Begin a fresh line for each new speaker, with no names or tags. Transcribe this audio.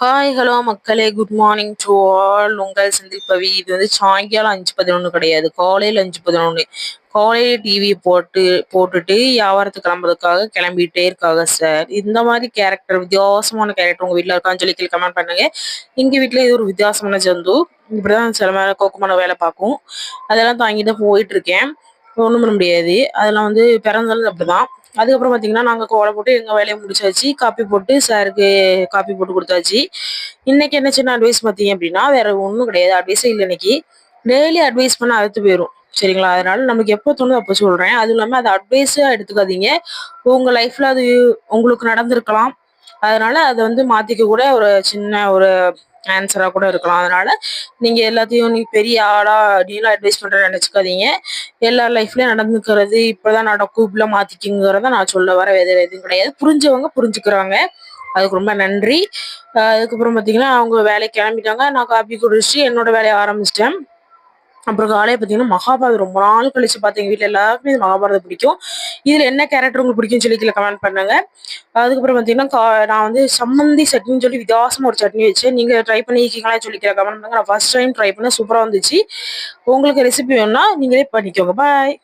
Hi hello மக்களே. Good morning to all உங்கள் செந்தில் பவி. இது வந்து சாயங்காலம் அஞ்சு பதினொன்று கிடையாது. காலையில் அஞ்சு பதினொன்று காலையில் டிவி போட்டு போட்டுட்டு வியாபாரத்துக்கு கிளம்புறதுக்காக கிளம்பிட்டே இருக்காங்க சார் இந்த மாதிரி கேரக்டர் வித்தியாசமான கேரக்டர் உங்கள் வீட்டில் இருக்கான்னு சொல்லி கீழே கமெண்ட் பண்ணுங்க. எங்கள் வீட்டில் இது ஒரு வித்தியாசமான ஜந்து. இப்படிதான் சில மேலே கோக்கமான வேலை பார்க்கும். அதெல்லாம் தாங்கி தான் போயிட்டு இருக்கேன். ஒன்றும் பண்ண முடியாது. அதெல்லாம் வந்து பிறந்தாலும் அப்படிதான். அதுக்கப்புறம் பார்த்தீங்கன்னா நாங்கள் கோலை போட்டு எங்கள் வேலையை முடிச்சாச்சு காப்பி போட்டு சாருக்கு காப்பி போட்டு கொடுத்தாச்சு. இன்னைக்கு என்ன சின்ன அட்வைஸ் பார்த்தீங்க அப்படின்னா வேற ஒன்றும் கிடையாது. அட்வைஸே இல்லை இன்னைக்கு. டெய்லி அட்வைஸ் பண்ண அறுத்து போயிடும் சரிங்களா? அதனால நமக்கு எப்போ தோணுது அப்போ சொல்கிறேன் அதுவும் இல்லாமல் அதை அட்வைஸாக எடுத்துக்காதீங்க. உங்கள் லைஃப்பில் அது உங்களுக்கு நடந்திருக்கலாம். அதனால அதை வந்து மாத்திக்க கூட ஒரு சின்ன ஒரு ஆன்சராக கூட இருக்கலாம். அதனால நீங்க எல்லாத்தையும் நீ பெரிய ஆளா நீலாம் அட்வைஸ் பண்ற நினைச்சுக்காதீங்க. எல்லா லைஃப்லயும் நடந்துக்கிறது இப்பதான் நடக்கும். இப்படிலாம் மாத்திக்குங்கிறத நான் சொல்ல வர வேற எதுவும் கிடையாது. புரிஞ்சவங்க புரிஞ்சுக்கிறாங்க. அதுக்கு ரொம்ப நன்றி. அதுக்கப்புறம் பார்த்தீங்கன்னா அவங்க வேலைக்கு கிளம்பிட்டாங்க. நான் காப்பி குடிச்சிட்டு என்னோட வேலையை ஆரம்பிச்சிட்டேன். அப்புறம் காலையை பார்த்தீங்கன்னா மகாபாரதம் ரொம்ப நாள் கழிச்சு பார்த்தீங்க வீட்டில் எல்லாருக்குமே இது மகாபாரதம் பிடிக்கும். இதில் என்ன கேரக்டர் உங்களுக்கு பிடிக்கும்னு சொல்லி கீழே கமெண்ட் பண்ணுங்க. அதுக்கப்புறம் பார்த்தீங்கன்னா கா- நான் வந்து சம்மந்தி சட்னின்னு சொல்லி வித்தியாசமாக ஒரு சட்னி வச்சேன் நீங்கள் ட்ரை பண்ணியிருக்கீங்களா சொல்லி கீழே கமெண்ட் பண்ணுங்க. நான் ஃபர்ஸ்ட் டைம் ட்ரை பண்ண சூப்பராக வந்துச்சு. உங்களுக்கு ரெசிபி வேணும்னா நீங்களே பண்ணிக்கோங்க. பாய்